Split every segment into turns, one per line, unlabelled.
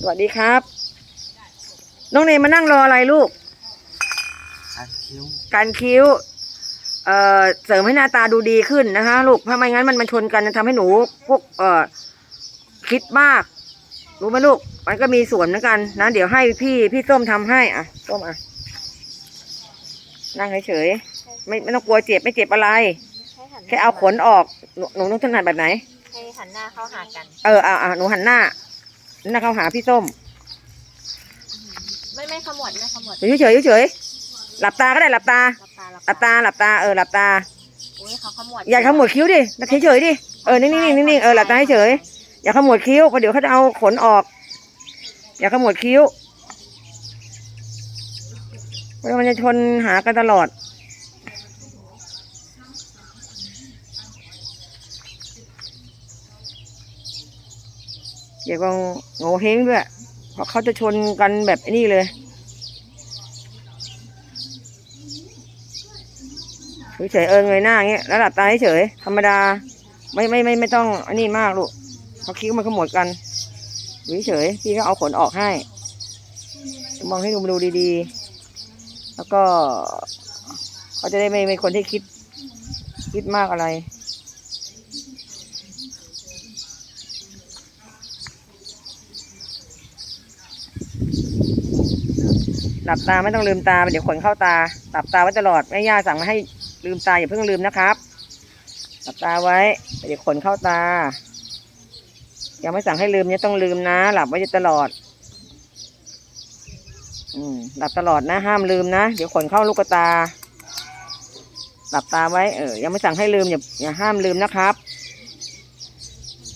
สวัสดีครับ น้องเนมมานั่งรออะไรลูก
อันคิ้ว
การคิ้ว เอ่อ เสริมให้หน้าตาดูดีขึ้นนะคะลูกถ้าไม่งั้นมันมันชนกันจะทำให้หนูพวกเอ่อคิดมาก รู้ไหมลูก มันก็มีส่วนเหมือนกันนะ เดี๋ยวให้พี่พี่ส้มทำให้อะส้มอะ นั่งเฉยๆไม่ไม่ต้องกลัวเจ็บไม่เจ็บอะไร
ให้หัน
แค่เอาขนออกหนูหนูต้องถนัดแบบไหน
ให้หันหน้าเข้าหากัน
เอออะอะหนูหันหน้าหั นหน้าเข้าหาพี่ส้ม
ไม่ไม่ขมวดไม่ขมวด
เฉยๆเฉยๆหลับตาก็ได้หลับตา
หลับตา
หลับตาหลับตาเออหลับตา
อุ้ยเขาขมวด
อย่าขมวดคิ้วดินักเฉยๆดิเออนิ่งๆนิ่งๆเออหลับตาเฉยๆอย่าขมวดคิ้วเพราะเดี๋ยวเขาจะเอาขนออก อย่าขมวดคิ้วเพราะมันจะชนหากันตลอด อย่าก็โง่เฮงด้วย เพราะเขาจะชนกันแบบนี่เลยเฉยเออเงยหน้าเงี้ยแล้วหลับตาเฉยธรรมดา ไม่ไม่ไม่ไม่ต้องอันนี้มากลูกเพราะคิ้วมันขมวดกันเฉยพี่ก็เอาขนออกให้ มองให้ดูดูดีๆ แล้วก็ เขาจะได้ไม่ไม่คนที่คิด คิดมากอะไร หลับตาไม่ต้องลืมตาเดี๋ยวขนเข้าตา หลับตาไว้ตลอดแม่ย่าสั่งมาให้ลืมตาอย่าเพิ่งลืมนะครับ หลับตาไว้เดี๋ยวขนเข้าตา ยังไม่สั่งให้ลืมเนี่ยต้องลืมนะ หลับไว้ตลอด อืมหลับตลอดนะ ห้ามลืมนะ เดี๋ยวขนเข้าลูกตา หลับตาไว้เออยังไม่สั่งให้ลืมอย่าอย่าห้ามลืมนะครับ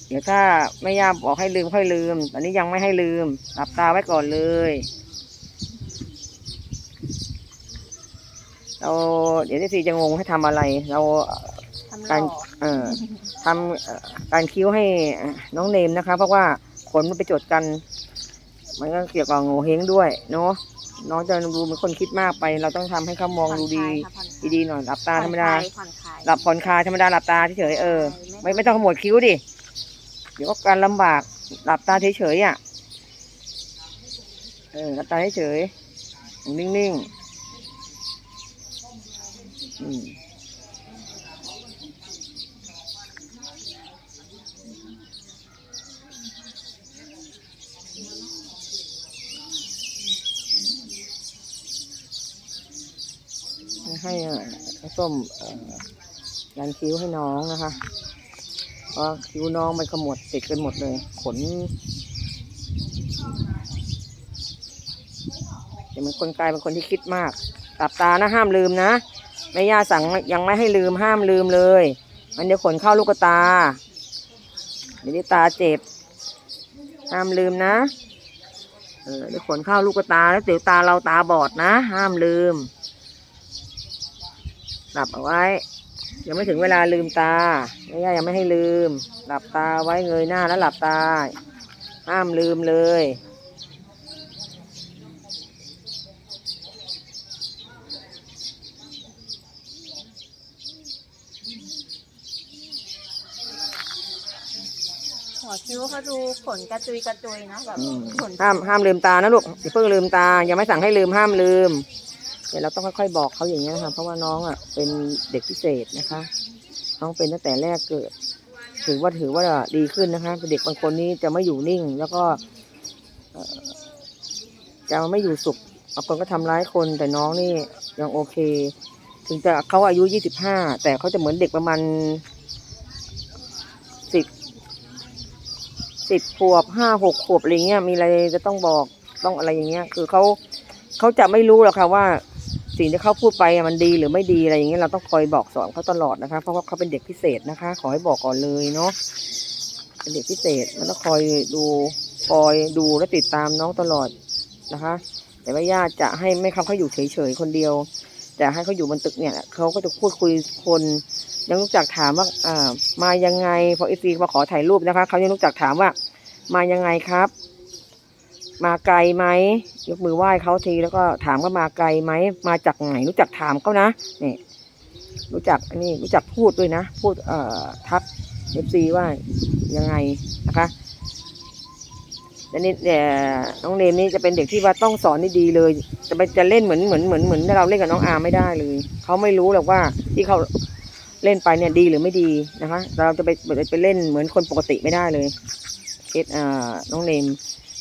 เดี๋ยวถ้าไม่ย่าบอกให้ลืมค่อยลืม ตอนนี้ยังไม่ให้ลืม หลับตาไว้ก่อนเลย เราเดี๋ยวที่สี่จะงงให้ทำอะไร เรา
ทำห
การ
ล่อ
เอ่อทำเอ่อการคิ้วให้น้องเนมนะคะ เพราะว่าขนมันไปจดกัน มันก็เกี่ยวกับโง่เฮงด้วยเนาะน้องจะดูเป็นคนคิดมากไป เราต้องทำให้เขามองดูดี
ผ่อนคลายค่ะ
ดีๆหน่อยหลับตาธรรมดา
ผ่อนคลาย
หลับผ่อนคลายธรรมดาหลับตาเฉยๆเออ ไม่ไม่ต้องขมวดคิ้วดิ เดี๋ยวก็การลำบากหลับตาเฉยๆอะ เออหลับตาเฉยๆนิ่งๆ อืมให้ส้มยันคิ้วให้น้องนะคะเพราะคิ้วน้องมันขมวดติดกันหมดเลย ขน เดี๋ยวมันคนกลายเป็นคนที่คิดมากหลับตานะห้ามลืมนะแม่ย่าสั่งยังไม่ให้ลืมห้ามลืมเลย มันเดี๋ยวขนเข้าลูกตาเดี๋ยวนี้ตาเจ็บ ห้ามลืมนะเออเดี๋ยวขนเข้าลูกตาแล้วเดี๋ยวตาเราตาบอดนะ ห้ามลืมหลับเอาไว้ ยังไม่ถึงเวลาลืมตาแม่ย่ายังไม่ให้ลืม หลับตาไว้เงยหน้าแล้วหลับตา ห้ามลืมเลย
หัวคิ้วเขาดูขนกระจุยกระจุยนะแบบ
อืม
ขน
ห้ามห้ามลืมตานะลูกอย่าเพิ่งลืมตา ยังไม่สั่งให้ลืมห้ามลืม เดี๋ยวเราต้องค่อยๆบอกเขาอย่างนี้ยนะคะเพราะว่าน้องอะเป็นเด็กพิเศษนะคะ น้องเป็นตั้งแต่แรกเกิด ถือว่าถือว่าดีขึ้นนะคะเด็กบางคนนี้จะไม่อยู่นิ่ง แล้วก็เอ่อจะไม่อยู่สุขบางคนก็ทำร้ายคนแต่น้องนี่ยังโอเค ถึงจะเขาอายุยี่สิบห้าแต่เขาจะเหมือนเด็กประมาณสิบ สิบขวบห้าหกขวบอะไรเงี้ยมีอะไรจะต้องบอกต้องอะไรอย่างเงี้ย คือเขาเขาจะไม่รู้หรอกค่ะว่า สิ่งที่เขาพูดไปมันดีหรือไม่ดีอะไรอย่างเงี้ยเราต้องคอยบอกสอนเขาตลอดนะคะ เพราะว่าเขาเป็นเด็กพิเศษนะคะ ขอให้บอกก่อนเลยเนาะเป็นเด็กพิเศษมันต้องคอยดูคอยดูและติดตามน้องตลอดนะคะ แต่ว่าญาติจะให้ไม่เขาเขาอยู่เฉยๆคนเดียว แต่ให้เขาอยู่บนตึกเนี่ยเขาก็จะพูดคุยคนยังรู้จักถามว่าอ่ามายังไงพอเอซีมาขอถ่ายรูปนะคะเขายังรู้จักถามว่า มายังไงครับ มาไกลไหมยกมือไหว้เขาทีแล้วก็ถามว่ามาไกลไหมมาจากไหนรู้จักถามเขานะนี่รู้จักอันนี้รู้จักพูดด้วยนะ พูดเอ่อทักเอฟซีว่ายังไงนะคะแต่นี่แต่น้องเนมนี่จะเป็นเด็กที่ว่าต้องสอนดีๆเลย จะไปจะเล่นเหมือนเหมือนเหมือนเหมือนเราเล่นกับน้องอาไม่ได้เลยเขาไม่รู้หรอกว่าที่เขาเล่นไปเนี่ยดีหรือไม่ดีนะคะ เราจะไปไปเล่นเหมือนคนปกติไม่ได้เลย เคสน้องเนม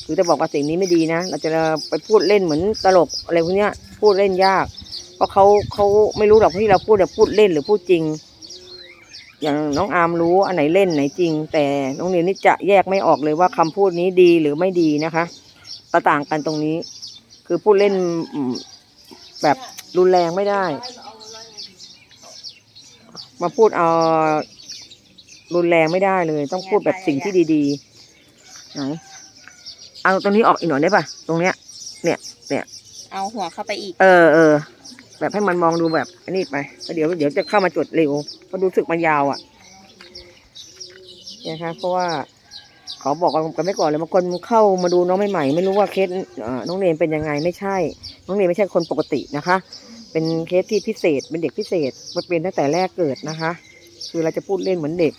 คือจะบอกว่าสิ่งนี้ไม่ดีนะ เราจะไปพูดเล่นเหมือนตลกอะไรพวกเนี้ย พูดเล่นยาก เพราะเขาเขาไม่รู้หรอกที่เราพูดเนี่พูดเล่นหรือพูดจริง อย่างน้องอาร์มรู้อันไหนเล่นไหนจริง แต่น้องเนมนี่จะแยกไม่ออกเลยว่าคำพูดนี้ดีหรือไม่ดีนะคะตต่างกันตรงนี้ คือพูดเล่นแบบรุนแรงไม่ได้ มาพูดเอารุนแรงไม่ได้เลย ต้องพูดแบบสิ่งที่ดี ๆ ไหน เอาตรงนี้ออกอีกหน่อยได้ปะตรงเนี้ย เนี่ย เนี่ย
เอาหัวเข้าไปอีก
เออเออ แบบให้มันมองดูแบบอันนี้ไปแล้วเดี๋ยวเดี๋ยวจะเข้ามาจดเร็วเพราะรู้สึกมันยาวอะนะคะเพราะว่าขอบอกกันไม่ก่อนเลยบางคนเข้ามาดูน้องใหม่ๆไม่รู้ว่าเคสเอ่อน้องเนมเป็นยังไงไม่ใช่ น้องเนมไม่ใช่คนปกตินะคะ เป็นเคสที่พิเศษเป็นเด็กพิเศษมันเป็นตั้งแต่แรกเกิดนะคะ คือเราจะพูดเล่นเหมือนเด็ก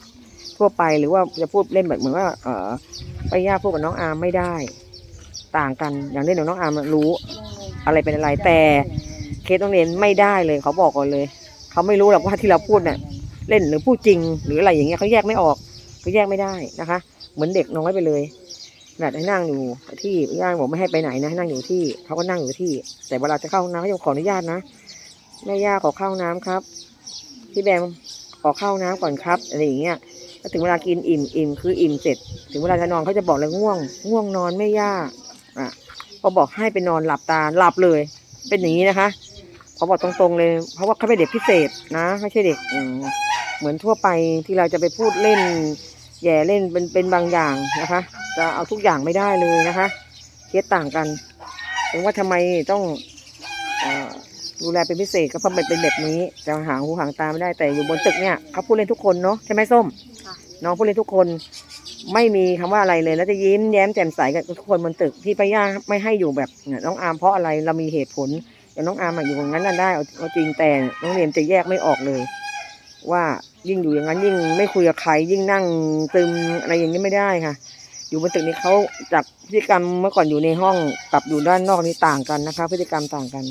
ทั่วไปหรือว่าจะพูดเล่นแบบเหมือนว่า เออไปย่าพูดกับน้องอาร์มไม่ได้ ต่างกันอย่างเล่นของน้องอาร์มรู้ อะไรเป็นอะไรแต่เคสน้องเนนไม่ได้เลยเขาบอกก่อนเลยเขาไม่รู้หรอกว่าที่เราพูดเนี่ยเล่นหรือพูดจริง หรืออะไรอย่างเงี้ยเขาแยกไม่ออกเขาแยกไม่ได้นะคะ เหมือนเด็กน้อยไปเลยขนาดให้นั่งอยู่ที่ย่าบอกไม่ให้ไปไหนนะให้นั่งอยู่ที่เขาก็นั่งอยู่ที่ แต่เวลาจะเข้าห้องน้ำเขาจะขออนุญาตนะแม่ย่าขอเข้าห้องน้ำครับ พี่แบมขอเข้าห้องน้ำก่อนครับอะไรอย่างเงี้ย แล้วถึงเวลากินอิ่มอิ่มคืออิ่มเสร็จ ถึงเวลาจะนอนเขาจะบอกเลยง่วง ง่วงนอนไม่ย่าอะพอบอกให้ไปนอนหลับตาหลับเลย เป็นอย่างนี้นะคะเขาบอกตรงๆเลย เพราะว่าเขาเป็นเด็กพิเศษนะไม่ใช่เด็กอืเหมือนทั่วไปที่เราจะไปพูดเล่นแย่เล่นเป็นเป็นบางอย่างนะคะ จะเอาทุกอย่างไม่ได้เลยนะคะเคสต่างกันถึงว่าทำไมต้องอ ดูแลเป็นพิเศษก็เพราะมันเป็นแบบนี้จะหางหูหางตาไม่ได้แต่อยู่บนตึกเนี่ยเขาพูดเล่นทุกคนเนาะใช่ไหมส้ม
ค่ะ
น้องพูดเล่นทุกคนไม่มีคำว่าอะไรเลย แล้วจะยิ้มแย้มแจ่มใสกับทุกคนบนตึกที่ป้าย่าไม่ให้อยู่แบบเนี่ยน้องอาร์มเพราะอะไรเรามีเหตุผลอย่างน้องอาร์มอะอยู่ตรงนั้นน่ะได้เอาเอาจริงแต่น้องเรียมจะแยกไม่ออกเลย ว่ายิ่งอยู่อย่างนั้นยิ่งไม่คุยกับใครยิ่งนั่งซึมอะไรอย่างนี้ไม่ได้ค่ะ อยู่บนตึกนี้เขาจากพฤติกรรมเมื่อก่อนอยู่ในห้องกับอยู่ด้านนอกนี่ต่างกันนะคะ พฤติกรรมต่างกัน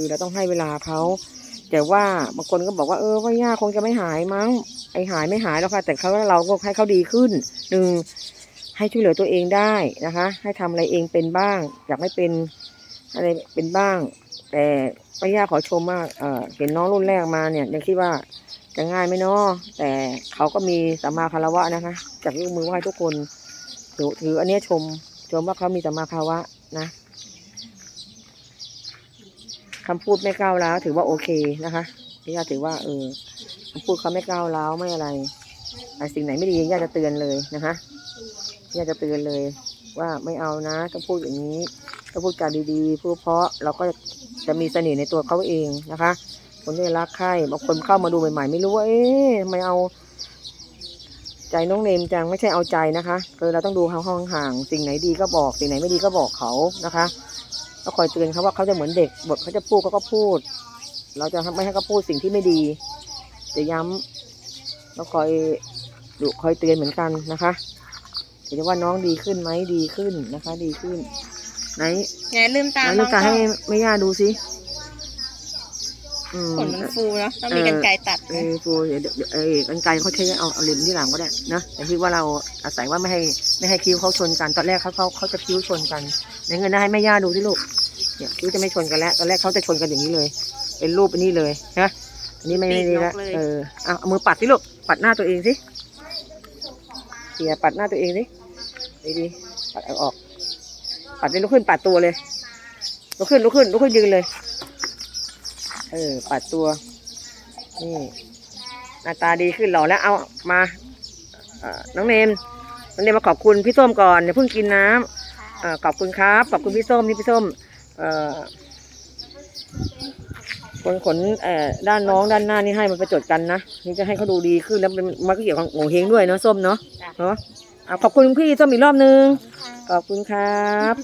คือเราต้องให้เวลาเขาแต่ว่าบางคนก็บอกว่าเออว่าย่าคงจะไม่หายมั้ง ไอหายไม่หายแล้วค่ะ แต่เขาเราก็ให้เขาดีขึ้นหนึ่งให้ช่วยเหลือตัวเองได้นะคะ ให้ทำอะไรเองเป็นบ้างอยากให้เป็นอะไรเป็นบ้าง แต่ป้าย่าขอชมว่าเออเห็นน้องรุ่นแรกมาเนี่ยยังคิดว่าจะง่ายไหมเนาะแต่เขาก็มีสัมมาคารวะนะคะจากยกมือไหว้ทุกคนถือถืออันนี้ชมชมว่าเขามีสัมมาคารวะนะ คำพูดไม่ก้าวร้าวถือว่าโอเคนะคะพี่ย่าถือว่าเออคำพูดเขาไม่ก้าวร้าวไม่อะไรไอ้สิ่งไหนไม่ดีย่าจะเตือนเลยนะคะย่าจะเตือนเลย ว่าไม่เอานะต้องพูดอย่างนี้ต้องพูดจาดีๆพูดเพราะเราก็จะมีเสน่ห์ในตัวเขาเองนะคะ คนที่รักใคร่บางคนเข้ามาดูใหม่ๆ ไม่รู้ว่าเอ๊ะไม่เอา ใจน้องเนมจังไม่ใช่เอาใจนะคะคือเราต้องดูเขาห่างๆสิ่งไหนดีก็บอก สิ่งไหนไม่ดีก็บอกเขานะคะ ก็คอยเตือนเขาว่าเขาจะเหมือนเด็กบทเขาจะพูดเขาก็พูด เราจะไม่ให้เขาพูดสิ่งที่ไม่ดี จะย้ำแล้วคอยดุคอยเตือนเหมือนกันนะคะเดี๋ยวจะว่าน้องดีขึ้นไหมดีขึ้นนะคะ ดีขึ้น ไหน
ไหนลืมตา
ไหน
น้
ลู
อกง
ตา
ก็
ให้แม่ย่าดูสิอืม
ขนมันฟูเนาะต้องมีกันไกรตัด
เอ
นะ
อฟูเดี๋ยวเดี๋ยวเออกันไกลเขาใช้เอาเอาเล็มที่หลังก็ได้นะแต่คิดว่าเราอาศัยว่าไม่ให้ไม่ให้คิ้วเขาชนกันตอนแรกเขาเขาเขาจะคิ้วชนกันในเงินนะให้แม่ย่าดูที่ลูก เนี่ยคิ้วจะไม่ชนกันแล้วตอนแรกเขาจะชนกันอย่างนี้เลย เป็นรูปอันนี้เลยนะอันนี้ไม่ไม่ดีแล้วเออเอาเอามือปัดสิลูกปัดหน้าตัวเองสิเสียปัดหน้าตัวเองสิดีดีๆปัดเอาออก ปัดเลยลุกขึ้นปัดตัวเลยลุกขึ้นลุกขึ้นลุกขึ้นยืนเลย เออ ปัดตัวนี่หน้าตาดีขึ้นหล่อแล้วเอามาเอ่อน้องเนมน้องเนมมาขอบคุณพี่ส้มก่อนอย่าเพิ่งกินน้ำเอ่อขอบคุณครับ ขอบคุณพี่ส้มนี่พี่ส้มเอ่อ คนขนด้านน้องด้านหน้านี่ให้มันประจดกันนะนี่จะให้เขาดูดีขึ้นแล้วมันมันก็เกี่ยวกับโงเฮงด้วยเนาะส้มเนาะเนาะขอบคุณพี่ส้มอีกรอบนึง ขอบคุณครับ